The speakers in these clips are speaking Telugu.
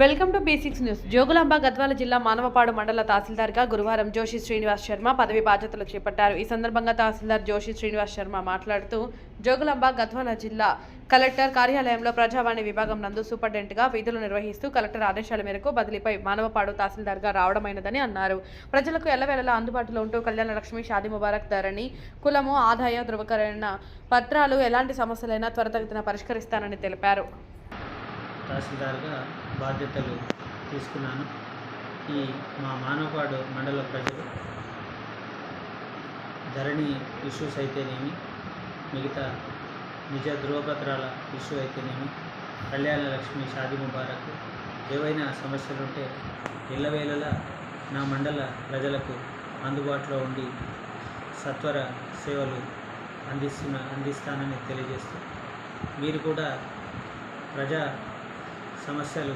Welcome to basics news. Jogulamba Gadwal జిల్లా మానవపాడు మండల తహసీల్దార్గా గురువారం జోషి శ్రీనివాస్ శర్మ పదవి బాధ్యతలు చేపట్టారు. ఈ సందర్భంగా తహసీల్దార్ జోషి శ్రీనివాస్ శర్మ మాట్లాడుతూ జోగులాంబ గద్వాల జిల్లా కలెక్టర్ కార్యాలయంలో ప్రజావాణి విభాగం నందు సూపరింటెండెంట్గా విధులు నిర్వహిస్తూ కలెక్టర్ ఆదేశాల మేరకు బదిలీపై మానవపాడు తహసీల్దార్గా రావడమైనదని అన్నారు. ప్రజలకు ఎల్లవేళలా అందుబాటులో ఉంటూ కళ్యాణ లక్ష్మి షాది ముబారక్ ధరణి కులము ఆదాయ ధృవకరణ పత్రాలు ఎలాంటి సమస్యలైనా త్వరితగతిన పరిష్కరిస్తానని తెలిపారు. తహసీల్దార్గా బాధ్యతలు తీసుకున్నాను. ఈ మా మానవపాడు మండల ప్రజలు ధరణి ఇష్యూస్ అయితేనేమి మిగతా నిజ ధృవపత్రాల ఇష్యూ అయితేనేమి కళ్యాణ లక్ష్మి షాది ముబారక్ ఏవైనా సమస్యలు ఉంటే ఎల్లవేళలా నా మండల ప్రజలకు అందుబాటులో ఉండి సత్వర సేవలు అందిస్తున్న అందిస్తానని తెలియజేస్తూ మీరు కూడా ప్రజా సమస్యలు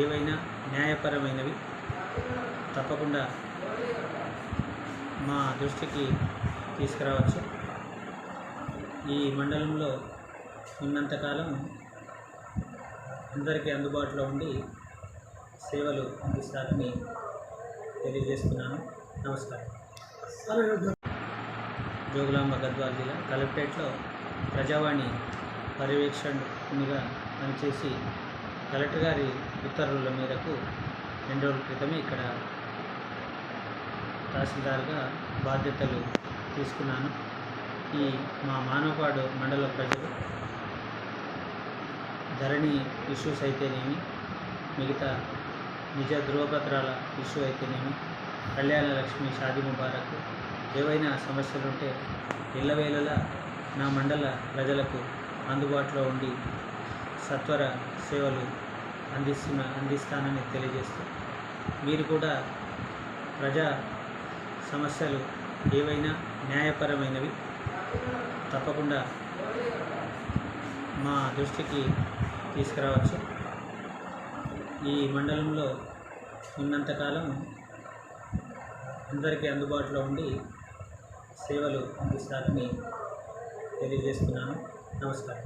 ఏవైనా న్యాయపరమైనవి తప్పకుండా మా దృష్టికి తీసుకురావచ్చు. ఈ మండలంలో ఉన్నంతకాలం అందరికీ అందుబాటులో ఉండి సేవలు అందిస్తారని తెలియజేస్తున్నాను. నమస్కారం. జోగులాంబ గద్వాల్ జిల్లా కలెక్టరేట్లో ప్రజావాణి పర్యవేక్షణగా పనిచేసి కలెక్టర్ గారి ఉత్తర్వుల మేరకు రెండు రోజుల క్రితమే ఇక్కడ తహసీల్దార్గా బాధ్యతలు తీసుకున్నాను. ఈ మా మానవపాడు మండల ప్రజలు ధరణి ఇష్యూస్ అయితేనేమి మిగతా నిజ ధృవపత్రాల ఇష్యూ అయితేనేమి కళ్యాణ లక్ష్మి షాది ముబారక్ ఏవైనా సమస్యలు ఉంటే ఎల్లవేళలా నా మండల ప్రజలకు అందుబాటులో ఉండి సత్వర సేవలు అందిస్తున్న అందిస్తానని తెలియజేస్తూ మీరు కూడా ప్రజా సమస్యలు ఏవైనా న్యాయపరమైనవి తప్పకుండా మా దృష్టికి తీసుకురావచ్చు. ఈ మండలంలో ఉన్నంతకాలం అందరికీ అందుబాటులో ఉండి సేవలు అందిస్తారని తెలియజేస్తున్నాను. నమస్కారం.